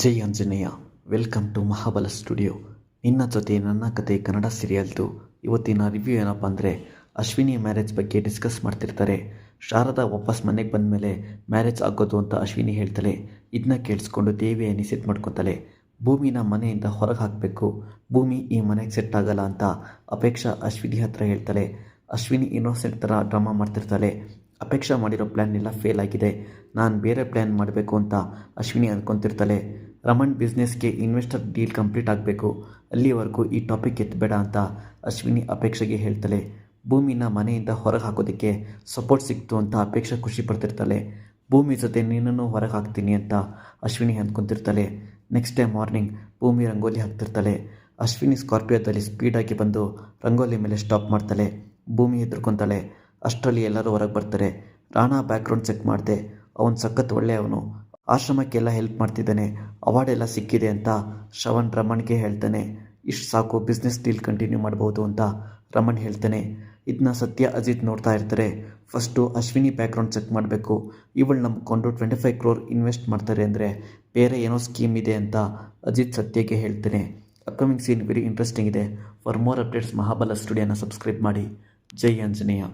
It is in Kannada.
Jai Anjaneya. Welcome to Mahabala studio. ನಿನ್ನ ಜೊತೆ ನನ್ನ ಕತೆ ಕನ್ನಡ ಸೀರಿಯಲ್ದು. ಇವತ್ತಿನ ರಿವ್ಯೂ ಏನಪ್ಪ ಅಂದರೆ, ಅಶ್ವಿನಿ ಮ್ಯಾರೇಜ್ ಬಗ್ಗೆ ಡಿಸ್ಕಸ್ ಮಾಡ್ತಿರ್ತಾರೆ. ಶಾರದಾ ವಾಪಸ್ ಮನೆಗೆ ಬಂದ ಮೇಲೆ ಮ್ಯಾರೇಜ್ ಆಗೋದು ಅಂತ ಅಶ್ವಿನಿ ಹೇಳ್ತಾಳೆ ಇದನ್ನ ಕೇಳಿಸ್ಕೊಂಡು ದೇವಿ ಅನಿಸಿಟ್ ಮಾಡ್ಕೊತಾಳೆ. ಭೂಮಿನ ಮನೆಯಿಂದ ಹೊರಗೆ ಹಾಕಬೇಕು. ಭೂಮಿ ಈ ಮನೆಗೆ ಸೆಟ್ ಆಗಲ್ಲ ಅಂತ ಅಪೇಕ್ಷಾ ಅಶ್ವಿನಿ ಹತ್ರ ಹೇಳ್ತಾಳೆ. ಅಶ್ವಿನಿ ಇನ್ನೋಸೆಂಟ್ ಥರ ಡ್ರಾಮಾ ಮಾಡ್ತಿರ್ತಾಳೆ. ಅಪೇಕ್ಷಾ ಮಾಡಿರೋ ಪ್ಲ್ಯಾನ್ ಎಲ್ಲ ಫೇಲ್ ಆಗಿದೆ. ನಾನು ಬೇರೆ ಪ್ಲ್ಯಾನ್ ಮಾಡಬೇಕು ಅಂತ ಅಶ್ವಿನಿ ಅಂದ್ಕೊತಿರ್ತಾಳೆ ರಮಣ್ ಬಿಸ್ನೆಸ್ಗೆ ಇನ್ವೆಸ್ಟರ್ ಡೀಲ್ ಕಂಪ್ಲೀಟ್ ಆಗಬೇಕು. ಅಲ್ಲಿವರೆಗೂ ಈ ಟಾಪಿಕ್ ಎತ್ತಬೇಡ ಅಂತ ಅಶ್ವಿನಿ ಅಪೇಕ್ಷೆಗೆ ಹೇಳ್ತಾಳೆ ಭೂಮಿನ ಮನೆಯಿಂದ ಹೊರಗೆ ಹಾಕೋದಕ್ಕೆ ಸಪೋರ್ಟ್ ಸಿಕ್ತು ಅಂತ ಅಪೇಕ್ಷೆ ಖುಷಿ ಪಡ್ತಿರ್ತಾಳೆ. ಭೂಮಿ ಜೊತೆ ನಿನ್ನನ್ನು ಹೊರಗೆ ಹಾಕ್ತೀನಿ ಅಂತ Ashwini ಅಂದ್ಕೊತಿರ್ತಾಳೆ. Next day morning Bhoomi rangoli ಹಾಕ್ತಿರ್ತಾಳೆ. Ashwini ಸ್ಕಾರ್ಪಿಯೋದಲ್ಲಿ ಸ್ಪೀಡಾಗಿ ಬಂದು ರಂಗೋಲಿ ಮೇಲೆ ಸ್ಟಾಪ್ ಮಾಡ್ತಾಳೆ ಭೂಮಿ ಹೆದರ್ಕೊತಾಳೆ. ಅಷ್ಟರಲ್ಲಿ ಎಲ್ಲರೂ ಹೊರಗೆ ಬರ್ತಾರೆ. ರಾಣಾ ಬ್ಯಾಕ್ಗ್ರೌಂಡ್ ಚೆಕ್ ಮಾಡಿದೆ. ಅವನು ಸಖತ್ ಒಳ್ಳೆಯವನು. ಆಶ್ರಮಕ್ಕೆಲ್ಲ ಹೆಲ್ಪ್ ಮಾಡ್ತಿದ್ದಾನೆ. ಅವಾರ್ಡ್ ಎಲ್ಲ ಸಿಕ್ಕಿದೆ ಅಂತ ಶ್ರವಣ್ ರಮಣ್ಗೆ ಹೇಳ್ತಾನೆ. ಇಷ್ಟು ಸಾಕು ಬಿಸ್ನೆಸ್ ಡೀಲ್ ಕಂಟಿನ್ಯೂ ಮಾಡ್ಬೋದು ಅಂತ ರಮಣ್ ಹೇಳ್ತಾನೆ. ಇದನ್ನ ಸತ್ಯ, ಅಜಿತ್ ನೋಡ್ತಾ ಇರ್ತಾರೆ. ಫಸ್ಟು ಅಶ್ವಿನಿ ಬ್ಯಾಕ್ಗ್ರೌಂಡ್ ಚೆಕ್ ಮಾಡಬೇಕು. ಇವಳು ನಂಬ್ಕೊಂಡು ಟ್ವೆಂಟಿ ಫೈವ್ ಕ್ರೋರ್ ಇನ್ವೆಸ್ಟ್ ಮಾಡ್ತಾರೆ ಅಂದರೆ ಬೇರೆ ಏನೋ ಸ್ಕೀಮ್ ಇದೆ ಅಂತ ಅಜಿತ್ ಸತ್ಯಗೆ ಹೇಳ್ತಾನೆ. ಅಪ್ಕಮಿಂಗ್ ಸೀನ್ ವೆರಿ ಇಂಟ್ರೆಸ್ಟಿಂಗ್ ಇದೆ. ಫಾರ್ ಮೋರ್ ಅಪ್ಡೇಟ್ಸ್ ಮಹಾಬಲ ಸ್ಟುಡಿಯೋನ ಸಬ್ಸ್ಕ್ರೈಬ್ ಮಾಡಿ. ಜೈ ಆಂಜನೇಯ.